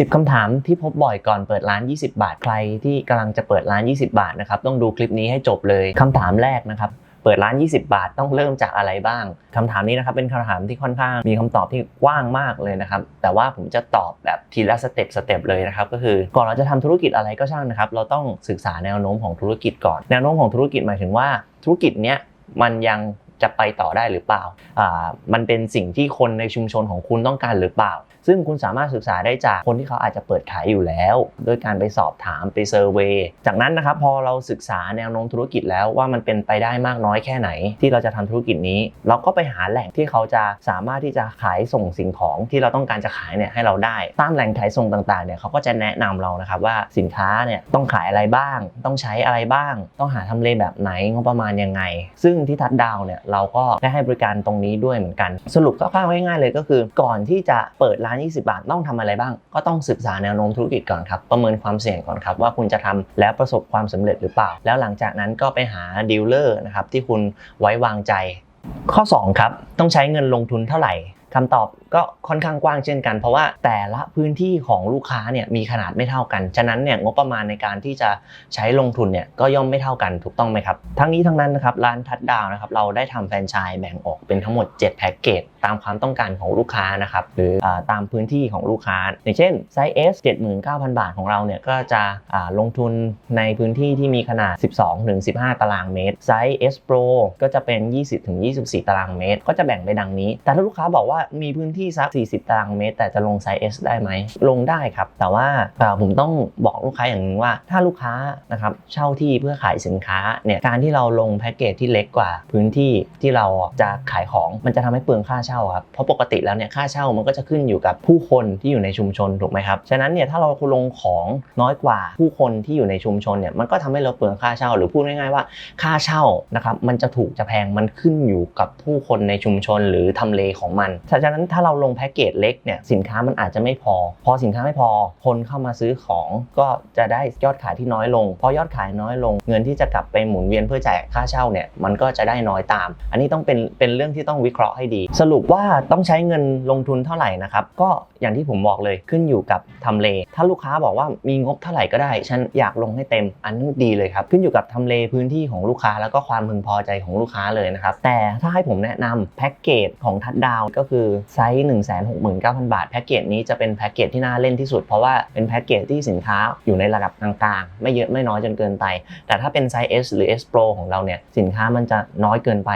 10 คำถามที่พบบ่อยก่อนเปิดร้าน 20 บาทใครที่กำลังจะเปิดร้าน 20 บาทนะครับต้องดูคลิปนี้ให้จบเลยคำถามแรกนะครับเปิดร้าน 20 บาทต้องเริ่มจากอะไรบ้างคำถามนี้นะครับเป็นคำถามที่ค่อนข้างมีคำตอบที่กว้างมากเลยนะครับ แต่ว่าผมจะตอบแบบทีละสเต็ปสเต็ปเลยนะครับ ก็คือก่อนเราจะทำธุรกิจอะไรก็ช่างนะครับ เราต้องศึกษาแนวโน้มของธุรกิจก่อน แนวโน้มของธุรกิจหมายถึงว่าธุรกิจเนี้ยมันยัง จะไปต่อได้หรือเปล่าอ่า มันเป็นสิ่งที่คนในชุมชนของคุณต้องการหรือเปล่า ซึ่งคุณสามารถศึกษาได้จากคนที่เขาอาจจะเปิดขายอยู่แล้ว โดยการไปสอบถามไปเซอร์เวยจากนั้นนะครับพอเราศึกษาแนวโน้มธุรกิจแล้วว่ามันเป็นไปได้มากน้อยแค่ไหน ที่เราจะทำธุรกิจนี้ เราก็ไปหาแหล่งที่เขาจะสามารถที่จะขายส่งสิ่งของที่เราต้องการจะขายเนี่ยให้เราได้ตามแหล่งขายส่งต่างๆเนี่ยเขาก็จะแนะนำเรานะครับว่าสินค้าเนี่ยต้องขายอะไรบ้าง ต้องใช้อะไรบ้าง ต้องหาทำเลแบบไหนงบประมาณยังไง ซึ่งที่ทัดดาวเนี่ยเราก็ได้ให้บริการตรงนี้ด้วยเหมือนกัน สรุปคร่าวๆง่ายๆเลยก็คือ ก่อนที่จะเปิดร้าน 20 บาทต้องทำอะไรบ้าง ก็ต้องศึกษาแนวโน้มธุรกิจก่อนครับ ประเมินความเสี่ยงก่อนครับว่าคุณจะทำแล้วประสบความสำเร็จหรือเปล่า แล้วหลังจากนั้นก็ไปหาดีลเลอร์นะครับที่คุณไว้วางใจ ข้อ 2 ครับ ต้องใช้เงินลงทุนเท่าไหร่คำตอบ ก็ค่อนข้างกว้างเช่นกัน เพราะว่าแต่ละพื้นที่ของลูกค้าเนี่ยมีขนาดไม่เท่ากัน ฉะนั้นเนี่ยงบประมาณในการที่จะใช้ลงทุนเนี่ยก็ย่อมไม่เท่ากันถูกต้องไหมครับ ทั้งนี้ทั้งนั้นนะครับร้านทัดดาวนะครับเราได้ทำแฟรนไชส์แบ่งออกเป็นทั้งหมด 7 แพ็กเกจตามความต้องการของลูกค้านะครับหรืออตามพื้นที่ของลูกค้า อย่างเช่นไซส์ S 79,000 บาทของเราเนี่ยก็จะลงทุนในพื้นที่ที่มีขนาด 12-15 ตารางเมตรไซส์ S Pro ก็จะเป็น 20-24 ตารางเมตร ก็จะแบ่งไปดังนี้ แต่ถ้าลูกค้าบอกว่ามีพื้นที่ที่สัก 40 ตารางเมตร แต่จะลงไซส์ S ได้ไหม ลงได้ครับ แต่ว่าผมต้องบอกลูกค้าอย่างนึงว่า ถ้าลูกค้านะครับเช่าที่เพื่อขายสินค้าเนี่ยการที่เราลงแพ็กเกจที่เล็กกว่าพื้นที่ที่เราจะขายของมันจะทำให้เปลืองค่าเช่าครับเพราะปกติแล้วเนี่ยค่าเช่ามันก็จะขึ้นอยู่กับผู้คนที่อยู่ในชุมชนถูกไหมครับฉะนั้นเนี่ยถ้าเราลงของน้อยกว่าผู้คนที่อยู่ในชุมชนเนี่ยมันก็ทำให้เราเปลืองค่าเช่า หรือพูดง่ายๆว่าค่าเช่านะครับมันจะถูกจะแพงมันขึ้นอยู่กับผู้คนในชุมชนหรือทำเลของมันฉะนั้นถ้าเราราลงแพ็กเกจเล็กเนี่ยสินค้ามันอาจจะไม่พอ พอสินค้าไม่พอ คนเข้ามาซื้อของก็จะได้ยอดขายที่น้อยลง พอยอดขายน้อยลง เงินที่จะกลับไปหมุนเวียนเพื่อจ่ายค่าเช่าเนี่ยมันก็จะได้น้อยตาม อันนี้ต้องเป็นเป็นเรื่องที่ต้องวิเคราะห์ให้ดี สรุปว่าต้องใช้เงินลงทุนเท่าไหร่นะครับก็อย่างที่ผมบอกเลยขึ้นอยู่กับทำเล ถ้าลูกค้าบอกว่ามีงบเท่าไหร่ก็ได้ ฉันอยากลงให้เต็ม อันนี้ดีเลยครับ ขึ้นอยู่กับทำเลพื้นที่ของลูกค้าแล้วก็ความพึงพอใจของลูกค้าเลยนะครับ แต่ถ้าให้ผมแนะนำแพ็กเกจของทัดดาวก็คือไซส1 6 9 0 0 0 บาท แพ็กเกจนี้จะเป็นแพ็กเกจที่น่าเล่นที่สุด เพราะว่าเป็นแพ็กเกจที่สินค้าอยู่ในระดับกลางๆ ไม่เยอะไม่น้อยจนเกินไป แต่ถ้าเป็นไซส์ S หรือ S Pro ของเราเนี่ยสินค้ามันจะน้อยเกินไป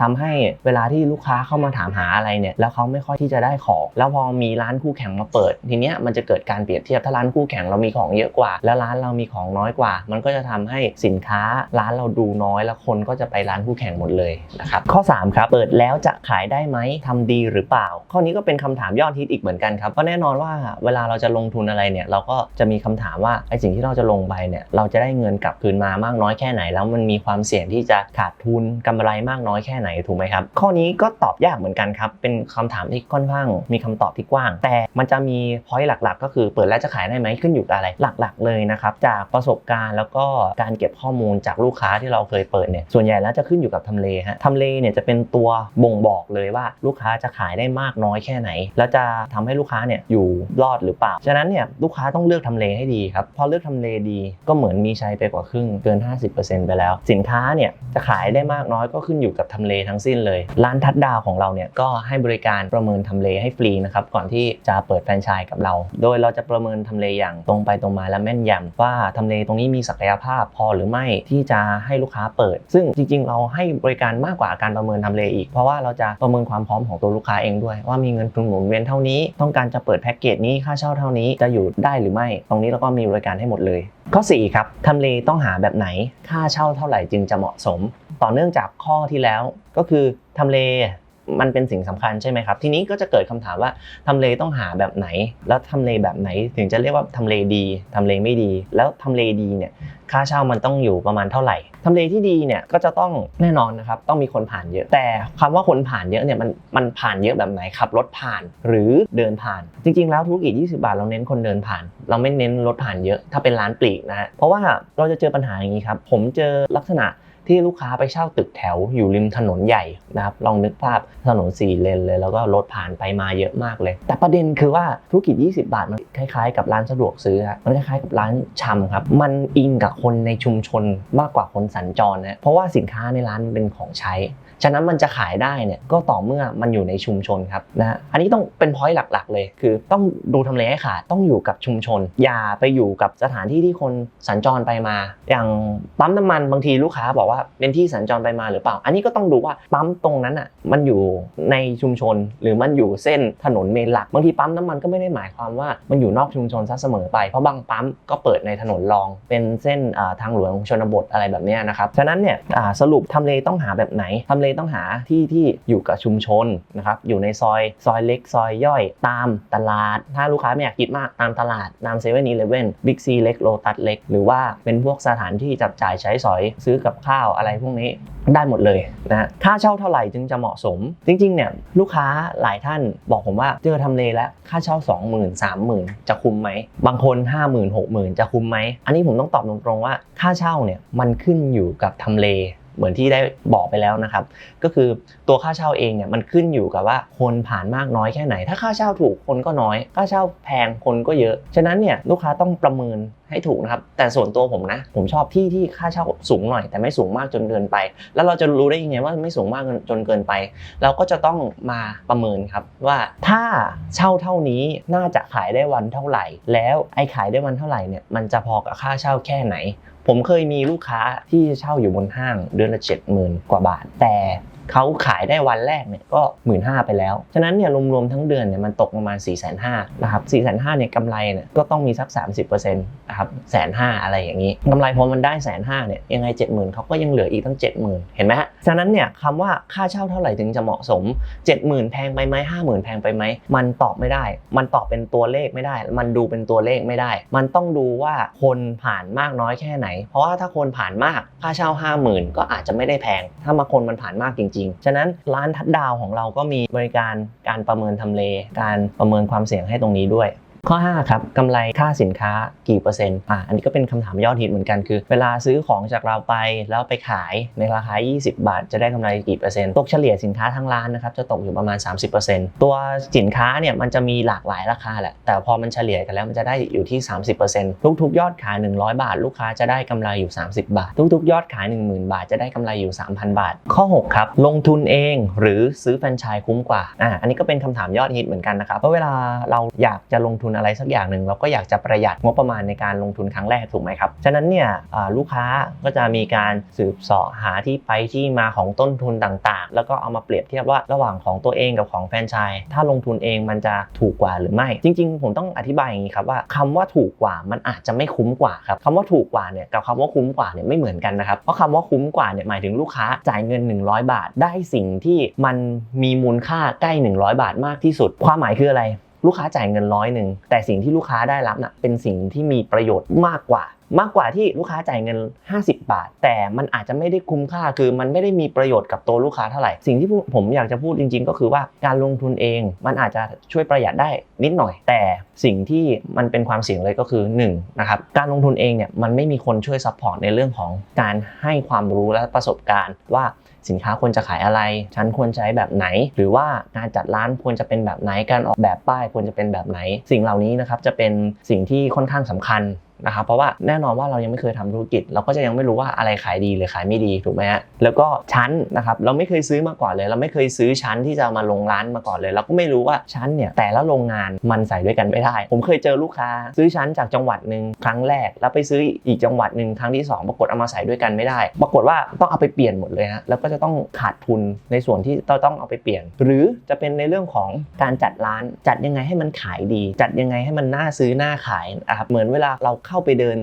ทำให้เวลาที่ลูกค้าเข้ามาถามหาอะไรเนี่ยแล้วเขาไม่ค่อยที่จะได้ของแล้วพอมีร้านคู่แข่งมาเปิด ทีเนี้ยมันจะเกิดการเปรียบเทียบถ้าร้านคู่แข่งเรามีของเยอะกว่า แล้วร้านเรามีของน้อยกว่า มันก็จะทำให้สินค้าร้านเราดูน้อยแล้วคนก็จะไปร้านคู่แข่งหมดเลยนะครับข้อ3ครับเปิดแล้วจะขายได้ไหมทำดีหรือเปล่า ข้อนี้ก็เป็นคำถามยอดฮิตอีกเหมือนกันครับก็แน่นอนว่าเวลาเราจะลงทุนอะไรเนี่ยเราก็จะมีคำถามว่าไอ้สิ่งที่เราจะลงไปเนี่ยเราจะได้เงินกลับคืนมามากน้อยแค่ไหน แล้วมันมีความเสี่ยงที่จะขาดทุนกำไรมากน้อยแค่ไหนถูกไหมครับ ข้อนี้ก็ตอบยากเหมือนกันครับ เป็นคำถามที่ค่อนข้างมีคำตอบที่กว้าง แต่มันจะมีพอยต์หลักๆ ก็คือเปิดแล้วจะขายได้ไหมขึ้นอยู่กับอะไรหลัก ๆ เลยนะครับ จากประสบการณ์แล้วก็การเก็บข้อมูลจากลูกค้าที่เราเคยเปิดเนี่ยส่วนใหญ่แล้วจะขึ้นอยู่กับทำเลฮะทำเลเนี่ยจะเป็นตัวบ่งบอกเลยว่าลูกค้าจะขายได้มากน้อยแค่ไหน แล้วจะทำให้ลูกค้าเนี่ยอยู่รอดหรือเปล่า ฉะนั้นเนี่ยลูกค้าต้องเลือกทำเลให้ดีครับพอเลือกทำเลดีก็เหมือนมีชัยไปกว่าครึ่งเกิน 50%ไปแล้ว สินค้าเนี่ยจะขายได้มากน้อยก็ขึ้นอยู่กับทำเลทั้งสิ้นเลย ร้านทัดดาวของเราเนี่ยก็ให้บริการประเมินทำเลให้ฟรีนะครับก่อนที่จะเปิดแฟรนไชส์กับเรา โดยเราจะประเมินทำเลอย่างตรงไปตรงมาและแม่นยำว่าทำเลตรงนี้มีศักยภาพพอหรือไม่ที่จะให้ลูกค้าเปิด ซึ่งจริง ๆ เราให้บริการมากกว่าการประเมินทำเลอีก เพราะว่าเราจะประเมินความพร้อมของตัวลูกค้าเองด้วย ว่ามีเงินทุนหมุนเวียนเท่านี้ ต้องการจะเปิดแพ็กเกจนี้ค่าเช่าเท่านี้จะอยู่ได้หรือไม่ ตรงนี้เราก็มีบริการให้หมดเลยข้อ4ครับทำเลต้องหาแบบไหน ค่าเช่าเท่าไหร่จึงจะเหมาะสม ต่อเนื่องจากข้อที่แล้วก็คือทำเล มันเป็นสิ่งสำคัญใช่ไหมครับ ทีนี้ก็จะเกิดคำถามว่าทำเลต้องหาแบบไหน แล้วทำเลแบบไหนถึงจะเรียกว่าทำเลดีทำเลไม่ดี แล้วทำเลดีเนี่ยค่าเช่ามันต้องอยู่ประมาณเท่าไหร่ทำเลที่ดีเนี่ยก็จะต้องแน่นอนนะครับต้องมีคนผ่านเยอะ แต่คำว่าคนผ่านเยอะเนี่ยมันมันผ่านเยอะแบบไหนขับรถผ่านหรือเดินผ่าน จริง ๆ แล้วธุรกิจ 20 บาทเราเน้นคนเดินผ่าน เราไม่เน้นรถผ่านเยอะถ้าเป็นร้านปลีกนะฮะเพราะว่าเราจะเจอปัญหาอย่างนี้ครับผมเจอลักษณะ ที่ลูกค้าไปเช่าตึกแถวอยู่ริมถนนใหญ่นะครับลองนึกภาพถนนสี่เลนเลย แล้วก็รถผ่านไปมาเยอะมากเลย แต่ประเด็นคือว่าธุรกิจ 20 บาทมันคล้ายๆ กับร้านสะดวกซื้อฮะมันคล้ายๆกับร้านชำครับมันอิงกับคนในชุมชนมากกว่าคนสัญจรนะเพราะว่าสินค้าในร้านเป็นของใช้ ฉะนั้นมันจะขายได้เนี่ยก็ต่อเมื่อมันอยู่ในชุมชนครับนะฮะอันนี้ต้องเป็นพอยต์หลักๆ เลย คือต้องดูทำเลให้ขาดต้องอยู่กับชุมชน อย่าไปอยู่กับสถานที่ที่คนสัญจรไปมา อย่างปั๊มน้ำมันบางทีลูกค้าบอกว่าเป็นที่สัญจรไปมาหรือเปล่า อันนี้ก็ต้องดูว่าปั๊มตรงนั้นอะมันอยู่ในชุมชนหรือมันอยู่เส้นถนนเมนหลักบางทีปั๊มน้ำมันก็ไม่ได้หมายความว่ามันอยู่นอกชุมชนซะเสมอไปเพราะบางปั๊มก็เปิดในถนนรอง เป็นเส้นทางหลวงชนบทอะไรแบบนี้นะครับฉะนั้นเนี่ยสรุปทำเลต้องหาแบบไหนทำเลต้องหาที่ที่อยู่กับชุมชนนะครับอยู่ในซอยซอยเล็กซอยย่อยตามตลาด ถ้าลูกค้าไม่อยากคิดมากตามตลาดตามเซเว่นอีเลฟเว่นบิ๊กซีเล็กโลตัสเล็ก หรือว่าเป็นพวกสถานที่จับจ่ายใช้สอยซื้อกับข้าวอะไรพวกนี้ได้หมดเลยนะฮะค่าเช่าเท่าไหร่จึงจะเหมาะสม จริงๆเนี่ยลูกค้าหลายท่านบอกผมว่าเจอทำเลแล้วค่าเช่า 20,000 30,000 จะคุ้มไหม บางคน 50,000 60,000 จะคุ้มไหม อันนี้ผมต้องตอบตรงๆว่าค่าเช่าเนี่ยมันขึ้นอยู่กับทำเล เหมือนที่ได้บอกไปแล้วนะครับ ก็คือตัวค่าเช่าเองเนี่ยมันขึ้นอยู่กับว่าคนผ่านมากน้อยแค่ไหน ถ้าค่าเช่าถูกคนก็น้อย ค่าเช่าแพงคนก็เยอะ ฉะนั้นเนี่ยลูกค้าต้องประเมินให้ถูกนะครับ แต่ส่วนตัวผมนะ ผมชอบที่ที่ค่าเช่าสูงหน่อย แต่ไม่สูงมากจนเกินไป แล้วเราจะรู้ได้ยังไงว่าไม่สูงมากจนเกินไป เราก็จะต้องมาประเมินครับว่าถ้าเช่าเท่านี้น่าจะขายได้วันเท่าไหร่ แล้วไอ้ขายได้วันเท่าไหร่เนี่ยมันจะพอกับค่าเช่าแค่ไหน ผมเคยมีลูกค้าที่เช่าอยู่บนห้างเดือนละเจ็ดหมื่นกว่าบาทแต่ เขาขายได้วันแรกเนี่ยก็ 1 5ื่นไปแล้ว ฉะนั้นเนี่ยรวมๆทั้งเดือนเนี่ยมันตกประมาณ4 5 0 0 0นห้านะครับ4 5 0 0 0เนี่ยกำไรเนี่ยก็ต้องมีสัก 30%นะครับแสนห้าอะไรอย่างนี้กำไรพอมันได้แสนห้าเนี่ยยังไง 70,000เขาก็ยังเหลืออีกตั้ง 70,000 เห็นไหมฮะฉะนั้นเนี่ยคำว่าค่าเช่าเท่าไหร่ถึงจะเหมาะสม 70,000 แพงไปไหม50,000 แพงไปไหมมันตอบไม่ได้ มันตอบเป็นตัวเลขไม่ได้ มันดูเป็นตัวเลขไม่ได้ มันต้องดูว่าคนผ่านมากน้อยแค่ไหน เพราะว่าถ้าคนผ่านมากค่าเช่า 50,000 ก็อาจจะไม่ได้แพง ถ้ามาคนมันผ่านมากจริงๆฉะนั้นร้านทัดดาวของเราก็มีบริการการประเมินทำเล การประเมินความเสี่ยงให้ตรงนี้ด้วย ข้อ 5 ครับกำไรค่าสินค้ากี่เปอร์เซ็นต์อะอันนี้ก็เป็นคำถามยอดฮิตเหมือนกันคือ เวลาซื้อของจากเราไปแล้วไปขายในราคา 20 บาท จะได้กำไรกี่เปอร์เซ็นต์ตกเฉลี่ยสินค้าทั้งร้านนะครับจะตกอยู่ประมาณ 30%ตัวสินค้าเนี่ยมันจะมีหลากหลายราคาแหละแต่พอมันเฉลี่ยกันแล้วมันจะได้อยู่ที่ 30%ทุกๆ ยอดขาย 100 บาท ลูกค้าจะได้กำไรอยู่ 30 บาท ทุกๆ ยอดขาย 10,000 บาทจะได้กำไรอยู่ 3,000 บาท ข้อ 6 ครับ ลงทุนเองหรือซื้อแฟรนไชส์คุ้มกว่าอ่าอันนี้ก็เป็นคำถามยอดฮิตเหมือนกันนะครับเพราะเวลาเราอยากจะลงทุนอะไรสักอย่างหนึ่งเราก็อยากจะประหยัดงบประมาณในการลงทุนครั้งแรกถูกไหมครับฉะนั้นเนี่ยลูกค้าก็จะมีการสืบเสาะหาที่ไปที่มาของต้นทุนต่างๆ แล้วก็เอามาเปรียบเทียบว่าระหว่างของตัวเองกับของแฟนชส์ถ้าลงทุนเองมันจะถูกกว่าหรือไม่ จริง ๆ ผมต้องอธิบายอย่างนี้ครับว่าคำว่าถูกกว่ามันอาจจะไม่คุ้มกว่าครับคำว่าถูกกว่าเนี่ยกับคำว่าคุ้มกว่าเนี่ยไม่เหมือนกันนะครับเพราะคำว่าคุ้มกว่าเนี่ยหมายถึงลูกค้าจ่ายเงิน 100 บาท ได้สิ่งที่มันมีมูลค่าใกล้ 100 บาทมากที่สุด ความหมายคืออะไร ลูกค้าจ่ายเงินร้อยหนึ่งแต่สิ่งที่ลูกค้าได้รับน่ะเป็นสิ่งที่มีประโยชน์มากกว่า มากกว่าที่ลูกค้าจ่ายเงิน 50 บาท แต่มันอาจจะไม่ได้คุ้มค่าคือมันไม่ได้มีประโยชน์กับตัวลูกค้าเท่าไหร่สิ่งที่ผมอยากจะพูดจริง ๆ ก็คือว่าการลงทุนเอง มันอาจจะช่วยประหยัดได้นิดหน่อย แต่สิ่งที่มันเป็นความเสี่ยงเลยก็คือ1นะครับการลงทุนเองเนี่ยมันไม่มีคนช่วยซัพพอร์ตในเรื่องของการให้ความรู้และประสบการณ์ว่า สินค้าควรจะขายอะไร ฉันควรใช้แบบไหน หรือว่าการจัดร้านควรจะเป็นแบบไหนการออกแบบป้ายควรจะเป็นแบบไหน สิ่งเหล่านี้นะครับจะเป็นสิ่งที่ค่อนข้างสำคัญ นะครับเพราะว่าแน่นอนว่าเรายังไม่เคยทำธุรกิจ เราก็จะยังไม่รู้ว่าอะไรขายดีหรือขายไม่ดีถูกไหมฮะแล้วก็ชั้นนะครับเราไม่เคยซื้อมาก่อนเลย เราไม่เคยซื้อชั้นที่จะมาลงร้านมาก่อนเลย เราก็ไม่รู้ว่าชั้นเนี่ยแต่ละโรงงานมันใส่ด้วยกันไม่ได้ ผมเคยเจอลูกค้า ซื้อชั้นจากจังหวัดหนึ่งครั้งแรก แล้วไปซื้ออีกจังหวัดหนึ่งครั้งที่สองปรากฏเอามาใส่ด้วยกันไม่ได้ ปรากฏว่าต้องเอาไปเปลี่ยนหมดเลยฮะแล้วก็จะต้องขาดทุนในส่วนที่เราต้องเอาไปเปลี่ยน หรือจะเป็นในเรื่องของการจัดร้านจัดยังไงให้มันขายดี จัดยังไงให้มันน่าซื้อน่าขายนะครับเหมือนเวลาเราเข้าไปเดิน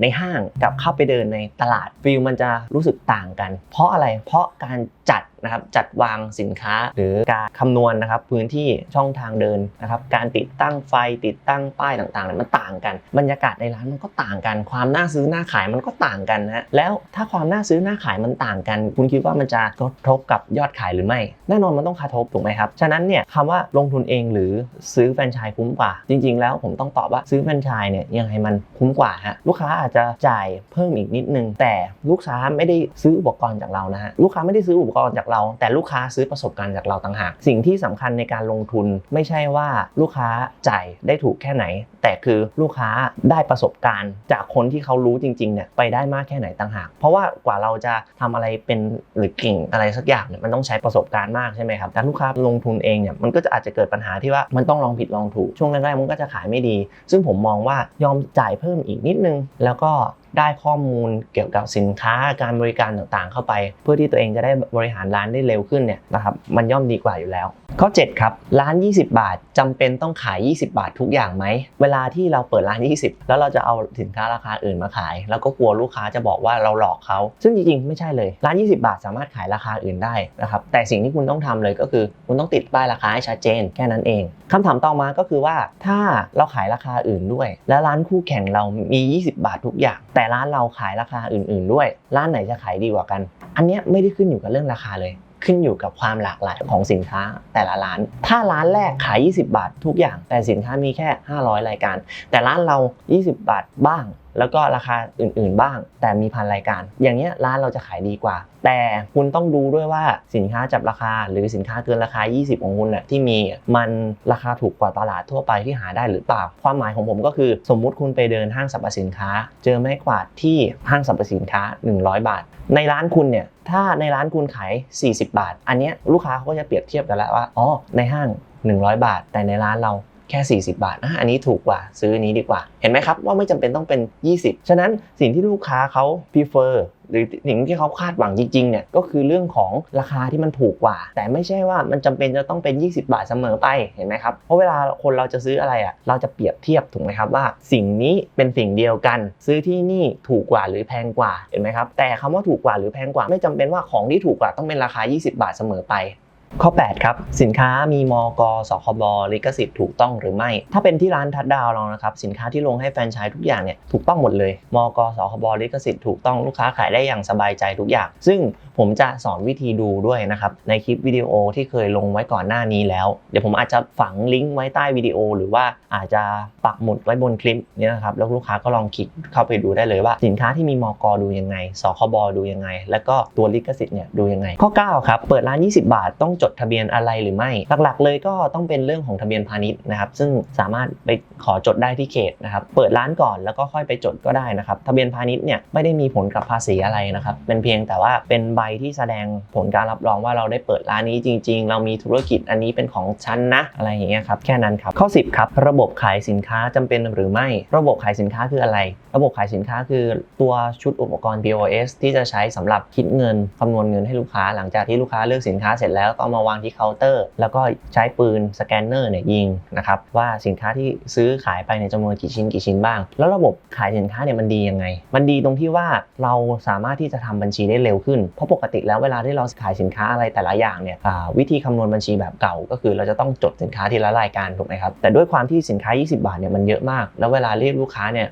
ในห้างกับเข้าไปเดินในตลาดฟิลมันจะรู้สึกต่างกัน เพราะอะไรเพราะการจัด นะครับจัดวางสินค้าหรือการคำนวณนะครับพื้นที่ช่องทางเดินนะครับการติดตั้งไฟติดตั้งป้ายต่างๆมันต่างกัน บรรยากาศในร้านมันก็ต่างกัน ความน่าซื้อน่าขายมันก็ต่างกันนะแล้วถ้าความน่าซื้อน่าขายมันต่างกัน คุณคิดว่ามันจะกระทบกับยอดขายหรือไม่แน่นอนมันต้องกระทบถูกไหมครับฉะนั้นเนี่ยคำว่าลงทุนเองหรือซื้อแฟรนไชส์คุ้มกว่า จริง ๆ แล้วผมต้องตอบว่าซื้อแฟรนไชส์เนี่ยยังไงมันคุ้มกว่าฮะลูกค้าอาจจะจ่ายเพิ่มอีกนิดนึง แต่ลูกค้าไม่ได้ซื้ออุปกรณ์จากเรานะฮะลูกค้าไม่ได้ซื้ออุปกรณ์จากเราแต่ลูกค้าซื้อประสบการณ์จากเราต่างหาก สิ่งที่สำคัญในการลงทุนไม่ใช่ว่าลูกค้าจ่ายได้ถูกแค่ไหน แต่คือลูกค้าได้ประสบการณ์ จากคนที่เขารู้จริงๆเนี่ยไปได้มากแค่ไหนต่างหาก เพราะว่ากว่าเราจะทำอะไรเป็นหรือเก่งอะไรสักอย่างเนี่ยมันต้องใช้ประสบการณ์มากใช่ไหมครับแต่ลูกค้าลงทุนเองเนี่ยมันก็จะอาจจะเกิดปัญหาที่ว่ามันต้องลองผิดลองถูกช่วงแรกๆมันก็จะขายไม่ดี ซึ่งผมมองว่ายอมจ่ายเพิ่มอีกนิดนึง แล้วก็ ได้ข้อมูลเกี่ยวกับสินค้าการบริการต่างๆ เข้าไป เพื่อที่ตัวเองจะได้บริหารร้านได้เร็วขึ้นเนี่ยนะครับมันย่อมดีกว่าอยู่แล้ว ข้อ 7 ครับ ร้าน 20 บาทจำเป็นต้องขาย 20 บาททุกอย่างไหม เวลาที่เราเปิดร้าน 20 แล้วเราจะเอาสินค้าราคาอื่นมาขาย แล้วก็กลัวลูกค้าจะบอกว่าเราหลอกเขา ซึ่งจริงๆ ไม่ใช่เลย ร้าน 20 บาทสามารถขายราคาอื่นได้นะครับ แต่สิ่งที่คุณต้องทำเลยก็คือ คุณต้องติดป้ายราคาให้ชัดเจนแค่นั้นเองคำถามต่อมาก็คือว่าถ้าเราขายราคาอื่นด้วย แล้วร้านคู่แข่งเรามี 20 บาททุกอย่าง แต่ร้านเราขายราคาอื่น ๆ ด้วย ร้านไหนจะขายดีกว่ากัน อันนี้ไม่ได้ขึ้นอยู่กับเรื่องราคาเลย ขึ้นอยู่กับความหลากหลายของสินค้าแต่ละร้าน ถ้าร้านแรกขาย 20 บาท ทุกอย่างแต่สินค้ามีแค่ 500 รายการ แต่ร้านเรา 20 บาทบ้าง แล้วก็ราคาอื่นๆบ้าง แต่มีพันรายการ อย่างเงี้ยร้านเราจะขายดีกว่า แต่คุณต้องดูด้วยว่าสินค้าจับราคา หรือสินค้าเกินราคา 20 ของคุณน่ะที่มีมันราคาถูกกว่าตลาดทั่วไปที่หาได้หรือเปล่า ความหมายของผมก็คือ สมมุติคุณไปเดินห้างสรรพสินค้า เจอไม้กวาดที่ห้างสรรพสินค้า 100 บาท ในร้านคุณเนี่ยถ้าในร้านคุณขาย 40 บาท อันเนี้ยลูกค้าเขาก็จะเปรียบเทียบกันแล้วว่าอ๋อในห้าง 100 บาท แต่ในร้านเรา แค่ 40 บาทอะอันนี้ถูกกว่าซื้อนี้ดีกว่า เห็นไหมครับว่าไม่จำเป็นต้องเป็น 20 ฉะนั้นสิ่งที่ลูกค้าเขา prefer หรือสิ่งที่เขาคาดหวังจริงๆเนี่ยก็คือเรื่องของราคาที่มันถูกกว่า แต่ไม่ใช่ว่ามันจำเป็นจะต้องเป็น 20 บาทเสมอไปเห็นไหมครับเพราะเวลาคนเราจะซื้ออะไรอะเราจะเปรียบเทียบถูกไหมครับว่า สิ่งนี้เป็นสิ่งเดียวกัน ซื้อที่นี่ถูกกว่าหรือแพงกว่าเห็นไหมครับแต่คำว่าถูกกว่าหรือแพงกว่าไม่จำเป็นว่าของที่ถูกกว่าต้องเป็นราคา 20 บาทเสมอไป ข้อ 8 ครับ สินค้ามีมกสคบลิขสิทธิ์ถูกต้องหรือไม่ ถ้าเป็นที่ร้านทัดดาวเรานะครับ สินค้าที่ลงให้แฟนชส์ทุกอย่างเนี่ยถูกต้องหมดเลย มกสคบลิขสิทธิ์ถูกต้องลูกค้าขายได้อย่างสบายใจทุกอย่าง ซึ่งผมจะสอนวิธีดูด้วยนะครับ ในคลิปวิดีโอที่เคยลงไว้ก่อนหน้านี้แล้ว เดี๋ยวผมอาจจะฝังลิงก์ไว้ใต้วิดีโอ หรือว่าอาจจะปักหมุดไว้บนคลิปนี้นะครับแล้วลูกค้าก็ลองคลิกเข้าไปดูได้เลยว่า สินค้าที่มีมกดูยังไงสคบดูยังไง แล้วก็ตัวลิขสิทธิ์เนี่ยดูยังไง ข้อ 9 ครับเปิดร้าน 20 บาทต้องจดทะเบียนอะไรหรือไม่ หลักๆ เลยก็ต้องเป็นเรื่องของทะเบียนพาณิชย์นะครับ ซึ่งสามารถไปขอจดได้ที่เขตนะครับ เปิดร้านก่อนแล้วก็ค่อยไปจดก็ได้นะครับ ทะเบียนพาณิชย์เนี่ยไม่ได้มีผลกับภาษีอะไรนะครับ เป็นเพียงแต่ว่าเป็นใบที่แสดงผลการรับรองว่าเราได้เปิดร้านนี้จริง ๆ เรามีธุรกิจอันนี้เป็นของฉันนะ อะไรอย่างเงี้ยครับ แค่นั้นครับ ข้อ 10 ครับ ระบบขายสินค้าจำเป็นหรือไม่ ระบบขายสินค้าคืออะไร ระบบขายสินค้าคือตัวชุดอุปกรณ์ POS ที่จะใช้สำหรับคิดเงินคำนวณเงินให้ลูกค้า หลังจากที่ลูกค้าเลือกสินค้าเสร็จแล้วก็เอามาวางที่เคาน์เตอร์ แล้วก็ใช้ปืนสแกนเนอร์เนี่ยยิงนะครับว่าสินค้าที่ซื้อขายไปในจำนวนกี่ชิ้นกี่ชิ้นบ้าง แล้วระบบขายสินค้าเนี่ยมันดียังไง มันดีตรงที่ว่าเราสามารถที่จะทำบัญชีได้เร็วขึ้น เพราะปกติแล้วเวลาที่เราขายสินค้าอะไรแต่ละอย่างเนี่ยวิธีคำนวณบัญชีแบบเก่า ก็คือเราจะต้องจดสินค้าทีละรายการถูกไหมครับ แต่ด้วยความที่สินค้า 20 บาทเนี่ยมันเยอะมาก แล้วเวลาเรียกลูกค้าเนี่ย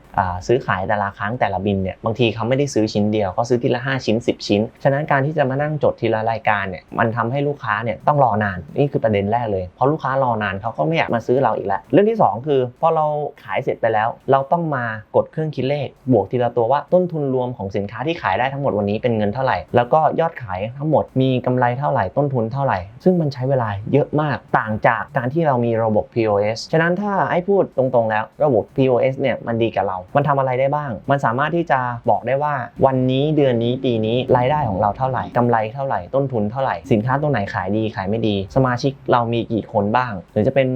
ซื้อขายแต่ละครั้งแต่ละบินเนี่ยบางทีเขาไม่ได้ซื้อชิ้นเดียวเขาซื้อทีละ 5 ชิ้น 10 ชิ้น ฉะนั้นการที่จะมานั่งจดทีละรายการเนี่ยมันทำให้ลูกค้าเนี่ยต้องรอนานนี่คือประเด็นแรกเลยเพราะลูกค้ารอนานเขาก็ไม่อยากมาซื้อเราอีกแล้ว เรื่องที่ 2 คือพอเราขายเสร็จไปแล้ว เราต้องมากดเครื่องคิดเลข บวกทีละตัวว่าต้นทุนรวมของสินค้าที่ขายได้ทั้งหมดวันนี้เป็นเงินเท่าไหร่ แล้วก็ยอดขายทั้งหมดมีกำไรเท่าไหร่ต้นทุนเท่าไหร่ ซึ่งมันใช้เวลาเยอะมากต่างจากการที่เรามีระบบ POS ฉะนั้นถ้าให้พูดตรงๆแล้วระบบ POS เนี่ยมันดีกับเรา มันทำอะไรได้บ้าง มันสามารถที่จะบอกได้ว่าวันนี้เดือนนี้ปีนี้รายได้ของเราเท่าไหร่กำไรเท่าไหร่ต้นทุนเท่าไหร่สินค้าตัวไหนขายดีขายไม่ดี สมาชิกเรามีกี่คนบ้าง หรือจะเป็น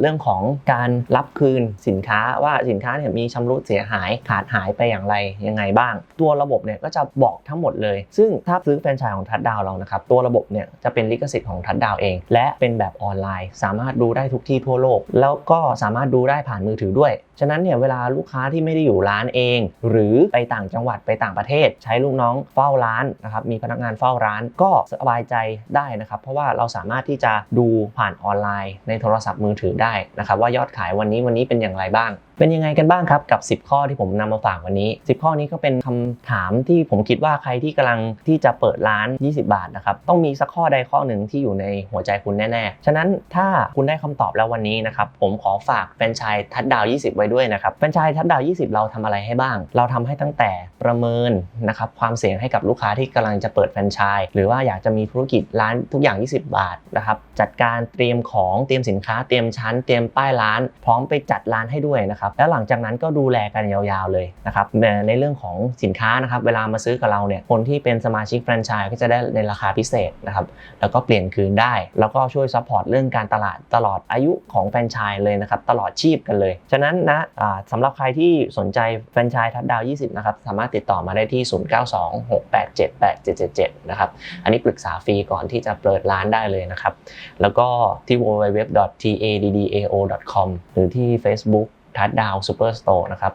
เรื่องของการรับคืนสินค้าว่าสินค้าเนี่ยมีชำรุดเสียหายขาดหายไปอย่างไรยังไงบ้าง ตัวระบบเนี่ยก็จะบอกทั้งหมดเลย ซึ่งถ้าซื้อแฟรนไชส์ของทัดดาวเรานะครับตัวระบบเนี่ยจะเป็นลิขสิทธิ์ของทัดดาวเอง และเป็นแบบออนไลน์ สามารถดูได้ทุกที่ทั่วโลก แล้วก็สามารถดูได้ผ่านมือถือด้วยฉะนั้นเนี่ยเวลาลูกค้าที่ไม่ได้อยู่ร้านเอง หรือไปต่างจังหวัดไปต่างประเทศ ใช้ลูกน้องเฝ้าร้านนะครับมีพนักงานเฝ้าร้านก็สบายใจได้นะครับราะว่าเราสามารถที่จะดูผ่านออนไลน์ในโทรศัพท์มือถือได้นะครับว่ายอดขายวันนี้วันนี้เป็นอย่างไรบ้างเป็นยังไงกันบ้างครับกับ 10 ข้อที่ผมนำมาฝากวันนี้ 10 ข้อนี้ก็เป็นคำถามที่ผมคิดว่าใครที่กำลังที่จะเปิดร้าน 20 บาทนะครับต้องมีสักข้อใดข้อหนึ่งที่อยู่ในหัวใจคุณแน่ๆ ฉะนั้นถ้าคุณได้คำตอบแล้ววันนี้นะครับผมขอฝากแฟรนไชส์ทัดดาว 20 ไว้ด้วยนะครับแฟรนไชส์ทัดดาว 20 เราทำอะไรให้บ้าง เราทำให้ตั้งแต่ประเมินนะครับความเสี่ยงให้กับลูกค้าที่กำลังจะเปิดแฟรนไชส์หรือว่าอยากจะมีธุรกิจร้านทุกอย่าง 20 บาทนะครับจัดการเตรียมของเตรียมสินค้าเตรียมชั้น เตรียมป้ายร้าน พร้อมไปจัดร้านให้ด้วยนะครับแล้วหลังจากนั้นก็ดูแลกันยาวๆเลยนะครับในเรื่องของสินค้านะครับเวลามาซื้อกับเราเนี่ยคนที่เป็นสมาชิกแฟรนไชส์ก็จะได้ในราคาพิเศษนะครับแล้วก็เปลี่ยนคืนได้ แล้วก็ช่วยซัพพอร์ตเรื่องการตลาดตลอดอายุของแฟรนไชส์เลยนะครับตลอดชีพกันเลย ฉะนั้นนะอ่าสำหรับใครที่สนใจแฟรนไชส์ทัดดาว20นะครับสามารถติดต่อมาได้ที่ 0926878777 นะครับอันนี้ปรึกษาฟรีก่อนที่จะเปิดร้านได้เลยนะครับแล้วก็ที่ www.taddao.com หรือที่ Facebook ทัดดาวซูเปอร์สโตร์นะครับ